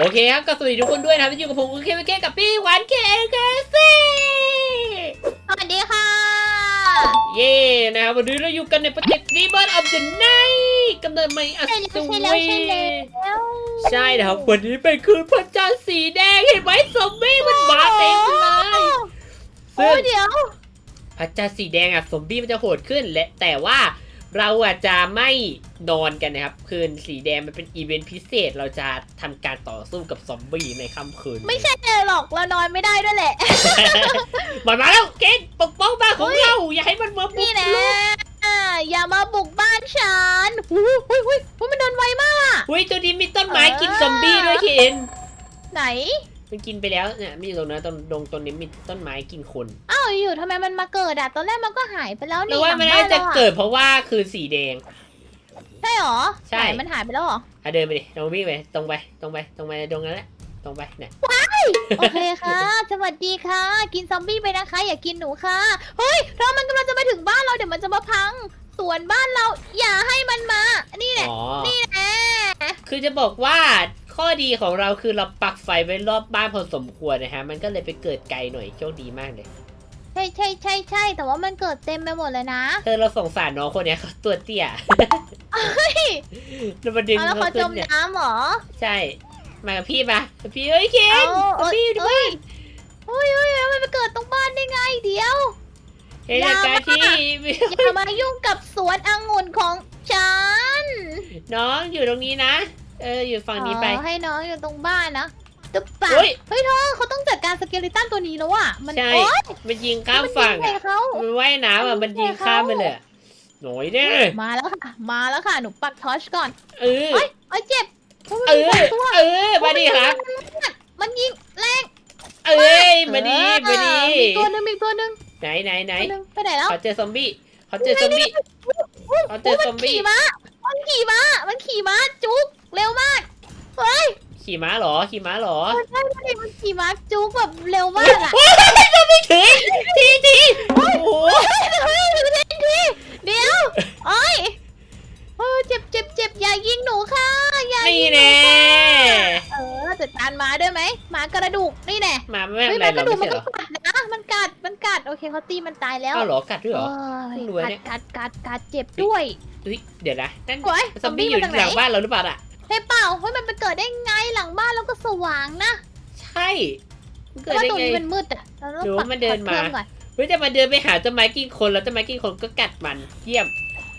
โอเคครับก็สวัสดีทุกคนด้วยนะครับที่อยู่กับผมคุณเคเกกับพี่หวานเคเคซีสวัสดีค่ะ เย้นะครับวันนี้เราอยู่กันในโปรเจกต์รีบอ r ออฟเดอะไนท์กำเนิดใหม่อัศววิใช่แล้วใช่แล้วใช่นะครับวันนี้เป็นคืนพระจันทร์สีแดงเห็นไหมซอมบี้มันมาเต็มเลยซึ่งเดี๋ยวพระจันทร์สีแดงอะซอมบี้มันจะโหดขึ้นและแต่ว่า เราอะจะไม่นอนกันนะครับ คืนสีแดงมันเป็นอีเวนต์พิเศษเราจะทำการต่อสู้กับซอมบี้ในค่ำคืนไม่ใช่หรอกเรานอนไม่ได้ด้วยแหละ มันมาแล้วเกณฑ์ปกป้องบ้านของเรา อย่าให้มันมาบุนี่กนะรุกอ่าอย่ามาบุกบ้านฉันหูยหุยหุยหุยมันเดินไวมากอะเฮ้ยตัวนี้มีต้นไม้อ่ากิกินซอมบี้ด้วยเคนไหน มันกินไปแล้วเนี่ยมีตรงนั้นตรงตรงตรงนี้มีต้นไม้กินคนอ้าวอยู่ทำไมมันมาเกิดอะตอนแรกมันก็หายไปแล้วแล้นี่วว่ามันหลัน่างบ้จะรอเกิดเพราะว่าคือสีแดง ใช่หรอใช่ ไหนมันหายไปแล้วเหรออะเดินไปดิตรงวิ่งไปตรงไปตรงไปตรงไปตรงนั้นแหละตรงไปเนี่ยโอเคค่ะ สวัสดีค่ะ กินซอมบี้ไปนะคะ อย่ากินหนูค่ะเฮ้ยเรามันกำลังจะมาถึงบ้านเราเดี๋ยวมันจะมาพังสวนบ้านเราอย่าให้มันมา นี่แหละอ๋อนี่แหละคือจะบอกว่า ข้อดีของเราคือเราปักไฟไว้รอบบ้านพอสมควรนะฮะ มันก็เลยไปเกิดไกลหน่อยโชคดีมากเลย ใช่ใช่ใช่ใช่แต่ว่ามันเกิดเต็มไปหมดเลยนะเธอเราสงสารน้องคนเนี้ยเขาตัวเตี้ยแล้วมาดึงเอาแล้วเขาเขาจขึ้นมเนี่ยน้ำเหรอใช่ มากับพี่มาพี่เอ้ยเคนเอาพี่อยู่ด้วยเฮ้ยเฮ้ยเฮ้ยมันไปเกิดตรงบ้านได้ไงเดี๋ยว เฮ้ยการที่อย่ามายุ่งกับสวนองุ่นของฉันน้องอยู่ตรงนี้นะ เอออยู่ฝั่งนี้ไป อ๋อให้น้องอยู่ตรงบ้านนะตุ๊บปะเฮ้ย เฮ้ยเธอเขาต้องจัดการสเกลิตันตัวนี้แล้วอะมันใช่ โอ๊ยมันยิงข้ามฝั่งมันยิอะใส่เขา มันว่ายน้ำอะมัมันนยิยิงงใส่ข้ามไปเขาเลยอะหน่อยเด้อมาแล้วค่ะ มาแล้วค่ะ หนูปักทอชก่อนเออเฮ้ยเอ้ยเจ็บเฮ้ยเอมันมีอสองตัวเออ มาดิครับ มันยิงแรงเอ้ย มาดิเออมาดิมีตัวหนึงมีตัวหนึงไหนไหนไหนตัวหนึงไปไหนแล้ว เขาเจอซอมบี้เขาเจอซอมบี้เขาเจอซอมบี้ขี่ม้ามันขี่ม้ามันขี่ม้าจุก เร็วมาก เฮ้ยขี่ม้าเหรอ ขี่ม้าเหรอมันใช่มันดิมันขี่ม้าจุกแบบเร็วมากอะถึงทีทีโอ้โหเฮ้ยเฮ้ยเฮ้ยเดี๋ยวโอ้ยเออเจ็บเจ็บเจ็บอย่ายิงหนูค่ะ อย่านี่ยิงหนูแน่ค่ะเออจัดการม้าด้วยไหมม้ากระดูกนี่แน่มาไม่เฮ้ยเป็นไรม้ากเราระดูไม่กมัใช่นเหรก็อกัดนะมันกัดมันกัดโอเคเขาตีมันตายแล้วอ้าวเหรอกัดด้วยเหรอ เออเพิ่งรู้เนี่ยกัดกัดกัดกัดเจ็บด้วยเฮ้ยเดี๋ยวนะนั่นโอ้ยซอมบี้อยู่มาจากหลังไหนบ้านเราหรือเปล่าอะ ใช่เปล่าเฮ้ยมันไปเกิดได้ไงหลังบ้านแล้วก็สว่างนะใช่มันเพเกิดราะว่าได้ตรงไง นี้มันมืดอะเราต้องหรือปัว่ามันเดินมา ปักพิ่ก่อน เฮ้ยจะมาเดินไปหาต้นไม้กินคนแล้วต้นไม้กินคนก็กัดมันเยี่ยม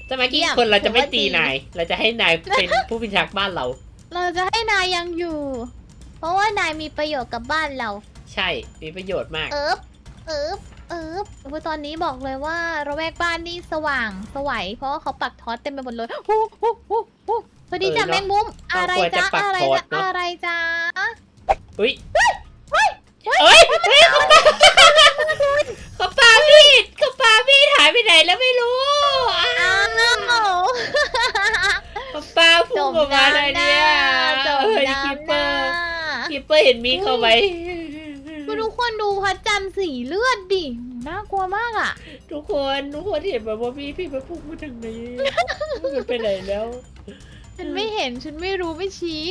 ต้นไม้กินเยี่ยมคนเราจะไม่ถือว่าตีดีนายเราจะให้นายเป็นผู้พิทักษ์บ้านเรา เราจะให้นายยังอยู่ เพราะว่านายมีประโยชน์กับบ้านเรา ใช่มีประโยชน์มาก เอิบเอิบเอิบโอ้ยตอนนี้บอกเลยว่าระแวกบ้านนี่สว่างสวัยเพราะว่าเขาปักทอสเต็มไปหมดเลยฮู้ฮู้ฮู้ฮู้ สวัสดีจ้ะเออเนแมอะงมุมเราอะไรควรจะจ้าปักอะไรทอสจ้าเนอะ อะไรจ้าเฮ้ยเฮ้ยเฮ้ยเขาปาเขาปามีดเขาปามีดหายไปไหนแล้วไม่รู้อ้าอ้าววเขาปาพุ่งออกมาเลยเนี่ยจมเฮ้ยน้ำคิปเปหอน้าร์คิปเปอร์เห็นมีดเข้าไปคุณทุกคนดูพระจันทร์สีเลือดดิน่ากลัวมากอะทุกคนทุกคนเห็นแบบว่าพี่พี่มาพุ่งมาทางนี้มันไปไหนแล้ว ฉันไม่เห็นฉันไม่รู้ไม่ชี้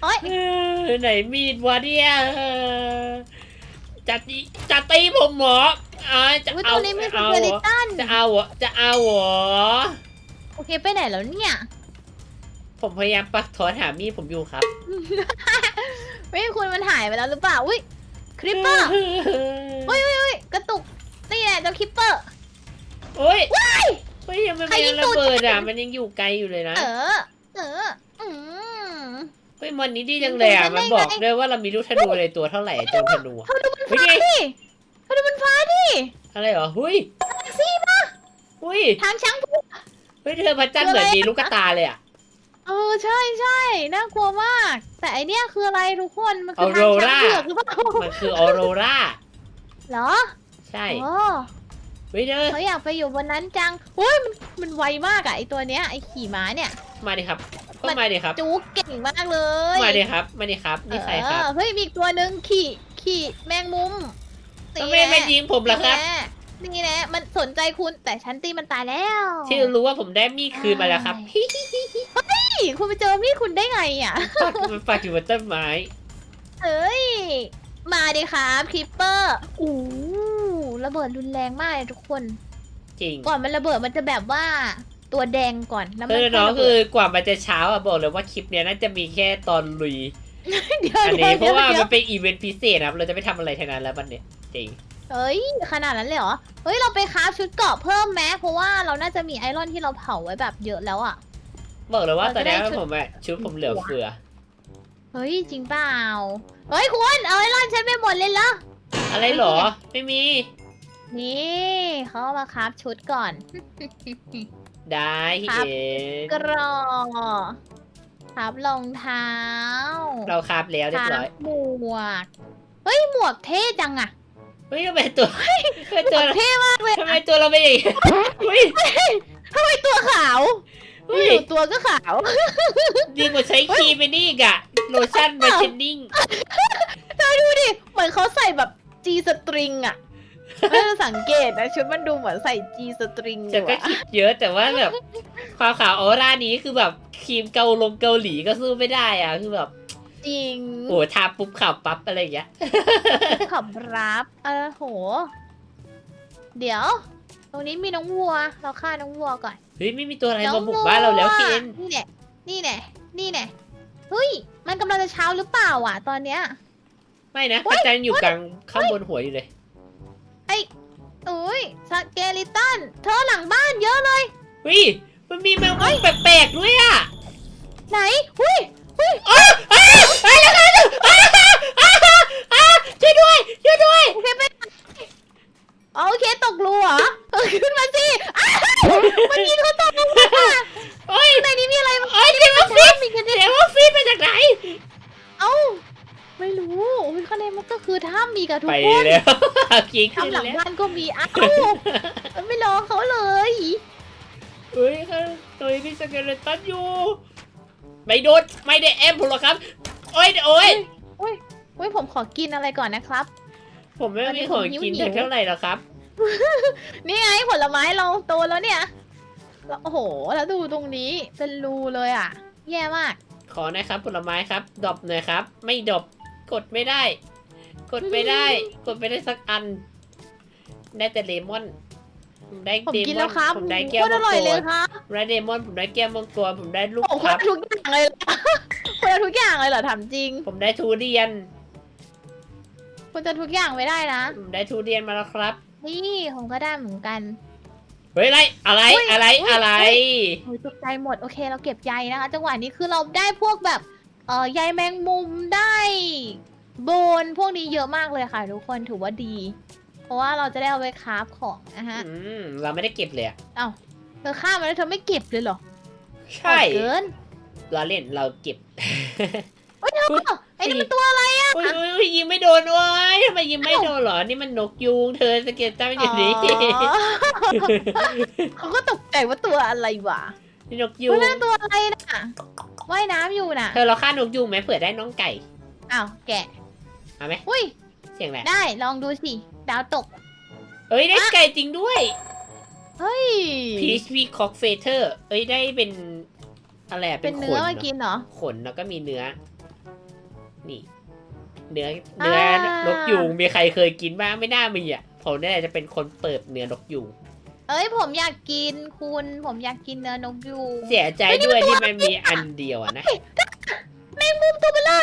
เออไหนมีดวะเนี่ยเออจะตีจะตีผมเหมออ่าจะอุ้ยเอาตัวนี้มีสเอาเกเหรลิอตันจะเอาเหรอจะเอาเหรอโอเคไปไหนแล้วเนี่ย ผมพยายามปักถอนหามีดผมอยู่ครับไม่คุณมันหายไปแล้วหรือเปล่า อุ้ยคริปเปอร์เฮ้ยเฮ้ยเฮ้ยกระตุก นี่แหละเจ้าคริปเปอร์ โอ้ย เฮ้ยยังมันใครยิยังงตูระดเบิดอะฉันมันยังอยู่ไกลอยู่เลยนะ เออ เออ อืมเฮ้ยมันนี้ดีจังเลยอะยิงตูดฉันมันบอกได้ไงด้วยว่าเรามีลูกธนูในตัวเท่าไหร่อะเจมธนูอะเขาดูบนเฮ้ยฟ้าไงดิเขาดูบนฟ้าดิ อะไรเหรอเฮ้ยซี่มาเฮ้ยทางช้างพูเฮ้ยเธอพระจันทร์เหมือนมีลูกตาเลยอะ เออใช่ใช่น่ากลัวมาก แต่ไอเนี้ยคืออะไรทุกคน มันคือออทางโรช้างราเผือกหรือเปล่า มันคือออโรราเหรอ ใช่โอ้ เฮ้ยเธอเขาอยากไปอยู่บนนั้นจังเฮ้ยมันมันไวมากอะไอตัวเนี้ยไอขี่ม้าเนี่ย มาดิครับก็มันมาดิครับจู๊กเก่งมากเลยมาดิครับมาดิครับนี่ใครครับเออเฮ้ยมีอีกตัวหนึ่งขี่ขี่แมงมุมทำไมไม่ยิงผมล่ะครับนี่แหละนี่แหละมันสนใจคุณแต่ฉันตีมันตายแล้วที่รู้ว่าผมได้มีดคืนมาแล้วครับเฮ้ยคุณไปเจอมีดคุณได้ไงอะปักมันปักอยู่บนต้นไม้เอ้ยมาดิครับคลิปเปอร์อู้ ระเบิดรุนแรงมากเลยทุกคน จริงก่อนมันระเบิดมันจะแบบว่าตัวแดงก่อนแล้วมัคืนอน้องระคืเบิอดกว่ามันจะเช้าอะบอกเลยว่าคลิปเนี้ยน่าจะมีแค่ตอนลุย เดี๋ยวอันเดี๋นี้ยวเพราะว่าเดี๋มัยนเป็นอีเวนต์พิเศษนะครับเราจะไม่ทำอะไรทั้งนั้นแล้ววันเนี้ยจริงเอ้ยขนาดนั้นเลยเหรอเฮ้ยเราไปคราฟชุดเกราะเพิ่มแม้เพราะว่าเราน่าจะมีไอรอนที่เราเผาไว้แบบเยอะแล้วอะ บอกเลยว่าเราตอจะนเนี้ยได้ชุด ผมอะชุดผมเหลือเฟือเฮ้ยจริงเปล่าเฮ้ยคุณเอาไอรอนฉันไปหมดเลยเหรอ อะไรเหรอไม่มี นี่เขาเอามาคราฟชุดก่อน ได้ครับเห็นกรอครับรองเท้าเราคาบแล้วเรียบร้อยครับหมวก เฮ้ย หมวกเท่จังอะเฮ้ยทำไมตัวทำไมหมตัววกเท่มากเลยทำไมตัวเราเป็นอย่างนี้เฮ้ยทำไมตัวขาวเฮ้ยอยู่ตัวก็ขาว ดีกว่าใช้ครีมไปนี่อีกอะโลชั่นมาเชนนิ่ง ดูดิ เหมือนเขาใส่แบบจีสตริงอะ ไม่ได้สังเกตนะชุดมันดูเหมือนใส่จีสตริงอฉันยู่ก็อะคิดเยอะแต่ว่าแบบ ความขาวออร่านี้คือแบบครีมเกาลงเกาหลีก็สู้ไม่ได้อะคือแบบจริงโอ้ทาปุ๊บขาวปั๊บอะไรอย่างเงี้ย ขับรับเออโห เดี๋ยว ตรงนี้มีน้องวัว เราฆ่าน้องวัวก่อนเฮ้ยไม่มีตัวอะไรน้อมางบุกบ้านเราแล้วเคนนี่แน่นี่แน่นี่แน่เฮ้ย มันกำลังจะเช้าหรือเปล่าอะ ตอนเนี้ย ไม่นะพระจันทร์อยู่กลางข้างบนหัวอยู่เลย อุ้ยสเกลิตันเธอหลังบ้านเยอะเลย เฮ้ยมันมีแมงมุมแปลกๆด้วยอะไหนอุ้ยอ้าวอ้าวอ้าวแล้วกันอ้าวอ้าวอ้าวช่วยด้วยช่วยด้วย โอเคไปอ๋อโอเคตกรูเหรอเออขึ้นมาสิอ้าวมันยิงเขาตกลงมา มีกับทุกไปคนแล้วกี่ขึ้นทำหลังแล้วบ้านก็มีอ้าวมันไม่รอเขาเลยเฮ้ยข้างตัวนี้มีสเกเลตันอยู่ ไม่โดนไม่ได้แอมผมหรอกครับ โอ้ยโอ้ยอุ้ยผมขอกินอะไรก่อนนะครับ ผมไม่มีของกินหิวๆถึงเท่าไหร่หรอกครับ นี่ไงผลไม้เราโตแล้วเนี่ยแล้วโอ้โห แล้วดูตรงนี้เป็นรูเลยอะ แย่มาก ขอหนะครับผลไม้ครับดรอปหน่อยครับ ไม่ดรอปกดไม่ได้ กดไม่ได้ กดไม่ได้สักอัน ได้แต่เลมอน ผมได้ผมเดกินมอแล้นวครับผมได้โอ้แก้โหวโคตรมัองร่อยกเลยรครับผมได้เดมอน ผมได้แก้วมังกรผมได้ลูกโอ้โหครับทุกอย่างเลยเหรอคุณเอาทุกอย่างเลยเหรอถามจริงผมได้ทุเรียน คุณจะทุกอย่างไม่ได้นะ ผมได้ทุเรียนมาแล้วครับ นี่ผมก็ได้เหมือนกัน เฮ้ยอะไร อะไร อุ๊ยอะไร อุ๊ย อะไร โอ้ยตกใจหมดโอเคเราเก็บใยนะคะ จังหวะนี้คือเราได้พวกแบบเอ่อใยแมงมุมได้ โบนพวกนี้เยอะมากเลยค่ะ ทุกคนถือว่าดี เพราะว่าเราจะได้เอาไปคราฟของนะฮะอืมเราไม่ได้เก็บเลยอะเอ้าเธอฆ่ามันแล้วเธอไม่เก็บเลยเหรอใช่โหดเกินเราเล่นเราเก็บ เฮ้ยเธอไอ้นี่มันตัวอะไรอุ้ยอุ้ยอุ้ยยิงไม่โดนเว้ยทำไมยิงไม่โดนเหรอ นี่มันนกยูงเธอสเก็ตตั้งอยู่นี่อ๋อเขาก็ตกใจว่าตัวอะไรวะนี่นกยูเฮ้ยงนั่นตัวอะไรน่ะว่ายน้ำอยู่น่ะ เธอเราฆ่านกยูงไหมเผื่อได้น้องไก่ อ้าวแกะ เอาไหมอุ้ย เสียงอะไรได้ลองดูสิ ดาวตกเอ้ยได้ไก่จริงด้วยเฮ้ยพีชพีคอกเฟเธอร์เอ้ยได้เป็นอะไรอะเป็เป็นนขเนื้อนเหรมาอกินเหรอ ขนแล้วก็มีเนื้อ นี่ เนื้อเนื้ออ่านนกยูงมีใครเคยกินบ้างไม่น่ามีอะผมนี่แหละจะเป็นคนเปิดเนื้อนกยูงเอ้ยผมอยากกินคุณ ผมอยากกินเนื้อนกยูง เสียใจด้วยที่มันมีอันเดียวอะนะ แมงมุมตัวเบลอ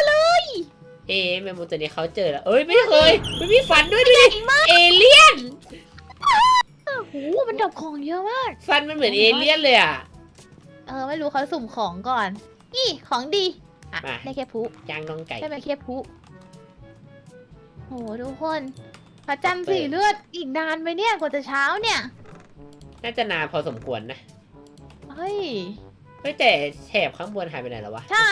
เลยเอ๊ะแมงมุมตัวนี้เขาเจอแล้วเอ้ยไม่เคยไม่มีฟันด้วยดูดิเอเลี่ยนโอ้โหมันดรอปของเยอะมาก ฟันมันเหมือนเอเลี่ยนเลยอะเออไม่รู้เขาสุ่มของก่อนนี่ของดีอะมา ได้แค่พุย่างน้องไก่ ได้ไปแค่พุโหทุกคนพระจันทร์เปิดสีเลือดอีกนานไหมเนี่ยกว่าจะเช้าเนี่ยน่าจะนานพอสมควรนะเฮ้ยเฮ้ยแต่แถบข้างบนหายไปไหนแล้ววะใช่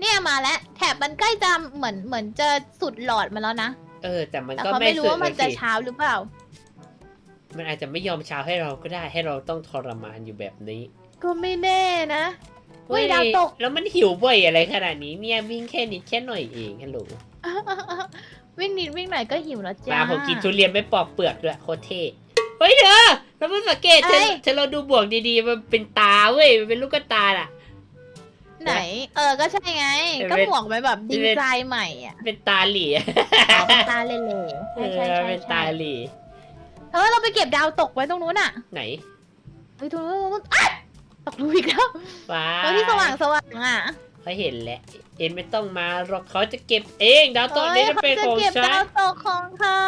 เนี่ยมาแล้วแถบมันใกล้จะเหมือนเหมือนจะสุดหลอดมาแล้วนะเออ แต่มันแต่ก็เขาไม่ไม่รู้สุดว่ามันสัจะกทีเช้าหรือเปล่า มันอาจจะไม่ยอมเช้าให้เราก็ได้ให้เราต้องทรมานอยู่แบบนี้ก็ไม่แน่นะ เฮ้ยดาวตก แล้วมันหิวบ่อยอะไรขนาดนี้เนี่ยวิ่งแค่นิดแค่หน่อยเองฮัลโหลวิ่งนิดวิ่งหน่อยก็หิวแล้วจ้ามาผมกินทุเรียนไม่ปอกเปลือกด้วยโคตรเท่เฮ้ยเธอเราเพิ่งสังเกตเธออะไรเธอเราดูบวกดีๆมันเป็นตาเว้ยมันเป็นลูกกระตาอะ ไหน เออก็ใช่ไงเป็นก็หมวกไปแบบดีไซน์ใหม่อะเป็นตาหลีอ๋อเป็นตาเล่ๆเอใช่อใช่ใช่เป็นตาใช่หลีเออเราไปเก็บดาวตกไว้ตรงนู้นอะ ไหนเฮ้ยตรงนู้นตรงนู้นอะตกรูอีกแล้วว้าตรงที่สว่างสว่างอะเขาเห็นแล้วเอ็นไม่ต้องมาหรอกเขาจะเก็บเองดาวโตะนี้จะเป็นฮ้ยของขาจะเก็บฉัดานวตกของเขา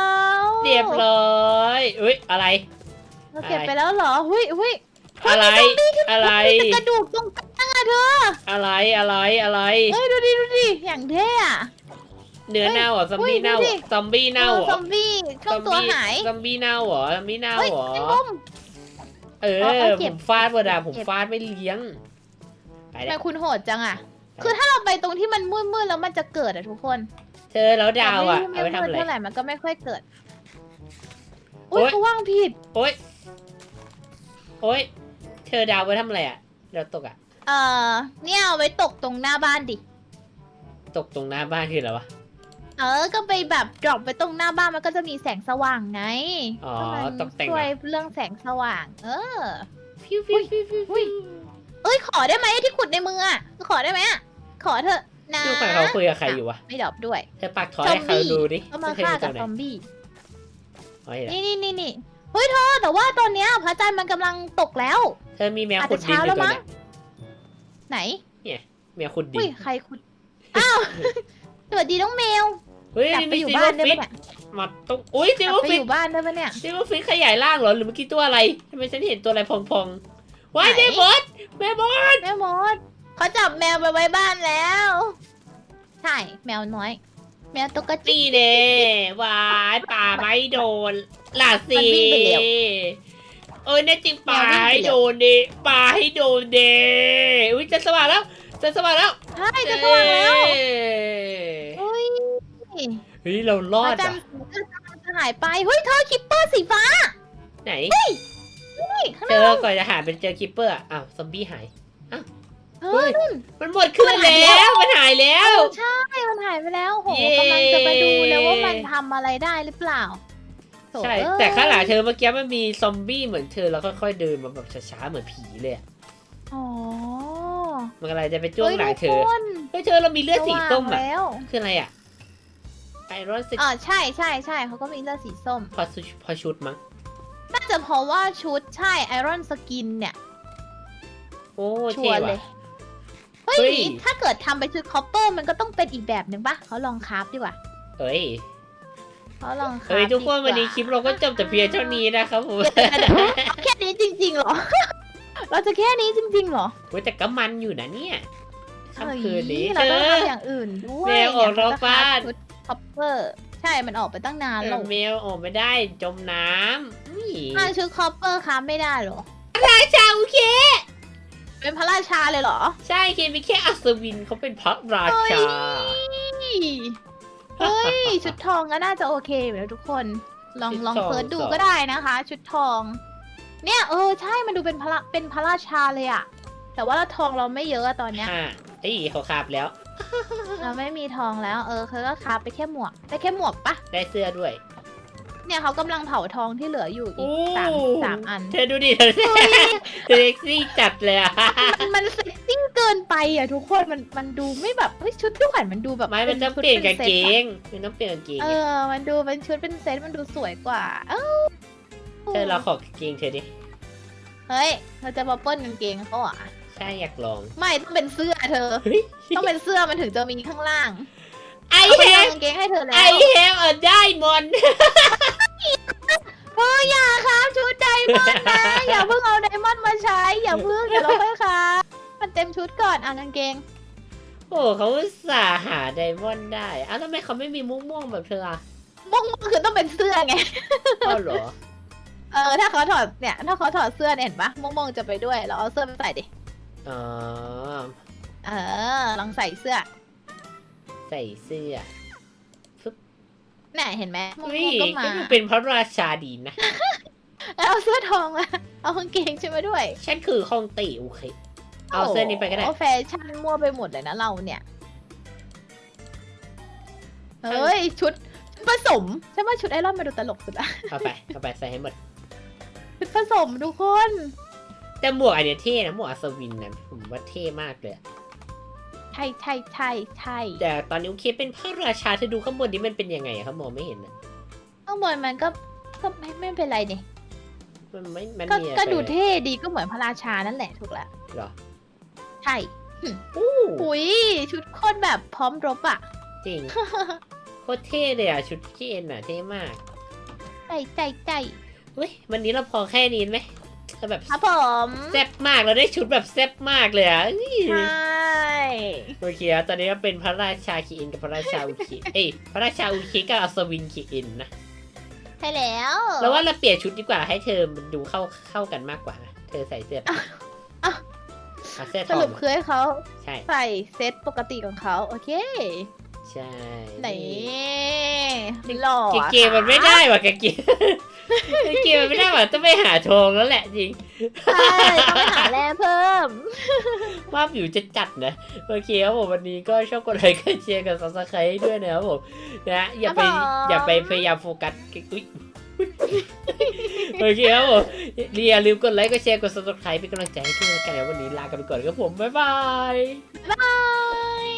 เรียบร้อยอุ้ยอะไรเราเก็บไปแล้วเหรอ หุยหุย อะไร อะไร มีกระดูกตรงกลางอะเธอ อะไร อะไร อะไร เอ้ยดูดิดูดิ อย่างเท่อะ เนื้อเน่าเหรอซอมบี้เฮ้ยเน่าดูเหรดิอซอมบี้เน่าเหรซออมบี้ช่วงตัวหาย ซอมบี้เน่าเหรอ ซอมบี้เน่าเฮ้ยเหรอไอ้มุมเออเอาเอาเก็บผมฟาดบดาผมเก็บฟาดไม่เลี้ยงไปทำไมแล้วคุณโหดจังอะคือถ้าเราไปตรงที่มันมืดๆแล้วมันจะเกิดอะทุกคน เธอแล้วดาวอะแต่เอาไว้ไม่ทำมืดอะไรเท่าไหร่มันก็ไม่ค่อยเกิดโอ๊อุ้ยยเขาว่างผิด โอ๊ยโอ๊ย เธอดาวไว้ทำอะไรอะดาวตกอะเอ่อเนี่ยเอาไว้ตกตรงหน้าบ้านดิ ตกตรงหน้าบ้านคืออะไรวะ เออ ก็ไปแบบดรอปไปตรงหน้าบ้านมันก็จะมีแสงสว่างไงอ๋อก็มันตกแต่งช่วยอะเรื่องแสงสว่าง เออ ฟิวฟิวฟิวฟิวอุ้ยเอ้ยขอได้ไหมที่ขุดในมืออะขอได้ไหมอะขอเถอะนะดูใครเขาคุยกับใครอยู่วะไม่ดรอปด้วย เธอปากทอยให้เขาดูดิก็มาเธอฆ่าอยู่ตกัรบงไหนซอมบี้ อ๋อเห็นแล้วนี่นี่นี่นี่เฮ้ยเธอแต่ว่าตอนเนี้ยพระจันทร์มันกำลังตกแล้ว เธอมีแมวอาจขุจะดดินเช้าอแล้ยู่วตัวมั้งเนี้ยไหนแมวขุดดิอุ้ยนใครขุดอ้าวสวัสดีน้องแมวเฮ้ยกลับนี่ไปมีอยู่ซิลบ้านเวอได้ร์ฟิปะตเนี่ยมาตรงอุ้ยซิลกเวลัอบร์ไปฟิอตยู่บ้านได้ปะเนี่ยซิลเวอร์ฟิตขยายร่างเหรอหรือเมื่อกี้ตัวอะไรทำไมฉันเห็นตัวอะไรพองๆว้ายไหนแม่บอสแม่บอสแม่มดเขาจับแมวไปไว้บ้านแล้ว ใช่แมวน้อย แมวตุ๊กตานี่เด้วายป่าไม่โดน ล่ะสิมันวิ่งไปเร็ว เออแน่จริงป่าแมววิ่งไปให้เร็วโดนดิป่าให้โดนเดอุ้ยจะสว่างแล้ว จะสว่างแล้วใช่จะสว่างแล้วเอ้ยเฮ้ยเฮ้ยเรารอพดระจัอะนทร์สีกำลังจะหายไป เฮ้ยเธอคิปเปอร์สีฟ้า ไหนนี่ข้างเจหน้าอก่อนจะหาเป็นเจอคิปเปอร์อะอ้าวซอมบี้หาย เฮ้ย นู่น มันหมดคืนแล้วมันหายแล้ว ใช่ มันหายไปแล้วโหเย้ กำลังจะไปดูเลยว่ามันทำอะไรได้หรือเปล่าโถ่ ใช่เอ้ยแต่ข้างหลังเธอเมื่อกี้มันมีซอมบี้เหมือนเธอแล้วค่อยๆเดินมาแบบช้าๆเหมือนผีเลยอะอ๋อมันอะไรจะไปจ้วงหลังเธอฮ้ยทุกคนเฮ้ยเธอเรามีเลือดสีส้มสว่าอะงแล้วคืออะไรอะไอรอนสิอ่าใช่ใช่ใช่เขาก็มีเลือดสีส้ม พอชุดพอชุดมั้งน่าจะเพราะว่าชุดใช่ไอรอนสกินเนี่ย โอ้ชัเท่วร์เลว่ะยเฮ้ยเฮ้ย ถ้าเกิดทำไปชุดคอปเปอร์มันก็ต้องเป็นอีกแบบหนึ่งปะเขาลองคราฟดีกว่าเฮ้ย เขาลองคราฟเฮ้ยทุกคนดีาวันนี้คลิปเราก็จบแต่เพียงเท่านี้นะครับผมเอาแค่นี้จริงๆเหรอ เราจะแค่นี้จริงๆเหรอเว้ยแต่ก็มันอยู่นะเนี่ยค่ำคืนนี้เฮ้ยเธเราต้องอทำอย่างอื่นด้วยแมวออกนอกบ้านชุดคอปเปอร์ ใช่มันออกไปตั้งนานแล้วแมวออกไม่ได้จมน้ำนี่ถ้าชุดคอปเปอร์คราฟไม่ได้เหรอราชาโอเคเป็นพระราชาเลยเหรอ ใช่เคมีแค่อัศวินเขาเป็นพระราชา เฮ้ย ชุดทองก็น่าจะโอเคอยู่แล้วทุกคน ลองชุดลองทองเฟิร์สดูสอง ก็ได้นะคะ ชุดทอง เนี่ยเออใช่มันดูเป็นพระเป็นพระราชาเลยอะแต่ว่าเราทองเราไม่เยอะอะตอนเนี้ย ห้าเอ้ยเขาคาบแล้ว เราไม่มีทองแล้ว เออเขาก็คราฟไปแค่หมวกได้แค่หมวกปะได้เสื้อด้วย เนี่ยเขากำลังเผาทองที่เหลืออยู่อีกสามสามอัน เธอดูดิเธอเซ็กซี่จัดเลยอะมันมันเซ็กซี่เกินไปอะทุกคนมันมันดูไม่แบบเฮ้ยชุดที่ขวัญมันดูแบบไม่มันต้องชุดเปลี่ยนกางซ็ตเกอะงมันต้องเปลี่ยนกางเกงเอไงอมันดูเป็นชุดเป็นเซตมันดูสวยกว่า เอ้าเธอเราขอกางเกงเธอดิเฮ้ยเราจะมาปล้นกางเกงเขาอะใช่อยากลอง ไม่ต้องเป็นเสื้อเธอ เฮ้ย ต้องเป็นเสื้อมันถึงจะมีข้างล่างไอเขาแฮไปเอามกางเกงให้เธอแล้ไอวแฮมเออได้มอน เฮ้ยอย่าครับชุดไดมอนด์นะอย่าเพิ่งเอาไดมอนด์มาใช้ อย่าเพิ่งเดี๋ยวเราค่อยครับมันเต็มชุดก่อนอะกางเกง โอ้เขาอุตส่าห์หาไดมอนด์ได้อ้าวทำไมเขาไม่มีม่วงๆแบบเธออะม่วงๆคือต้องเป็นเสื้อไง อ้าวเหรอ เออถ้าเขาถอดเนี่ยถ้าเขาถอดเสื้อเนี่ยเห็นปะม่วงๆจะไปด้วยเราเอาเสื้อไปใส่ดิ อ๋อ เออลองใส่เสื้อ ใส่เสื้อ น่ะเห็นไหมม่วนี่งๆก็มาก็ดูเป็นพระราชาดีนะ แล้วเอาเสื้อทองมาเอากางเกงใช่ไหมด้วยฉันคือห้องตีโอเค เอาเสื้อนี้ไปก็ได้โอ้แฟชั่นมั่วไปหมดเลยนะเราเนี่ย เฮ้ย ชุดชุดผสมฉันว่าชุดไอรอนมาดูตลกสุดละเอาไปเอาไปใส่ให้หมด ชุดผสมทุกคน แต่หมวกอันเนี้ยเท่นะหมวกอัศวินนะผมว่าเท่มากเลยอะใช่ใช่ใช่ใช่แต่ตอนนี้โอเคเป็นพระราชาเธอดูข้างบนนี้มันเป็นยังไงอะครับมองไม่เห็นนะข้างบนมันก็ก็ไม่ไม่เป็นไรนี่มันไม่มันก็มีอะไรก็ดูเท่ดีก็เหมือนพระราชานั่นแหละถูกแล้วเหรอใช่อู้หุยชุดโคตรแบบพร้อมรบอะ จริงโคตรเท่เลยอะ ชุดเกนอะเท่มากใจใจใจเฮ้ยวันนี้เราพอแค่นี้ไหมก็แบบครับผม แซ่บมากเราได้ชุดแบบแซ่บมากเลยอะอื้อใช่ โอเคครับตอนนี้ก็เป็นพระราชาคีอินกับพระราชาอุคิเอ้ยพระราชาอุคิกับอัศวินคีอินนะใช่แล้วเราว่าเราเปลี่ยนชุดดีกว่าให้เธอมันดูเข้าเข้ากันมากกว่าเธอใส่เสื้ออะอะเอาเสื้อทสอรุมปคือให้เขาใช่ใส่เซตปกติของเขาโอเคใช่ไหนหล่อกางเกงมันไม่ได้ว่ะกางเกงกาง เกงมันไม่ได้ว่ะต้องไปหาทองแล้วแหละจริง ใช่ต้องไปหาแร่เพิ่ม ว่าผิวจะจัดนะ โอเคครับผมวันนี้ก็ชอบกดไลค์กดแชร์กับซับสไครต์ด้วยนะครับผมนะอย่าไปครับผม อย่าไปพยายามโฟกัสอุ๊ยโอเคครับผมอย่าลืมกดไลค์กดแชร์กดซับสไครต์เป็นกำลังใจให้ด้วยแล้วกันนะวันนี้ลากันไปก่อนครับผมบ๊ายบาย บาย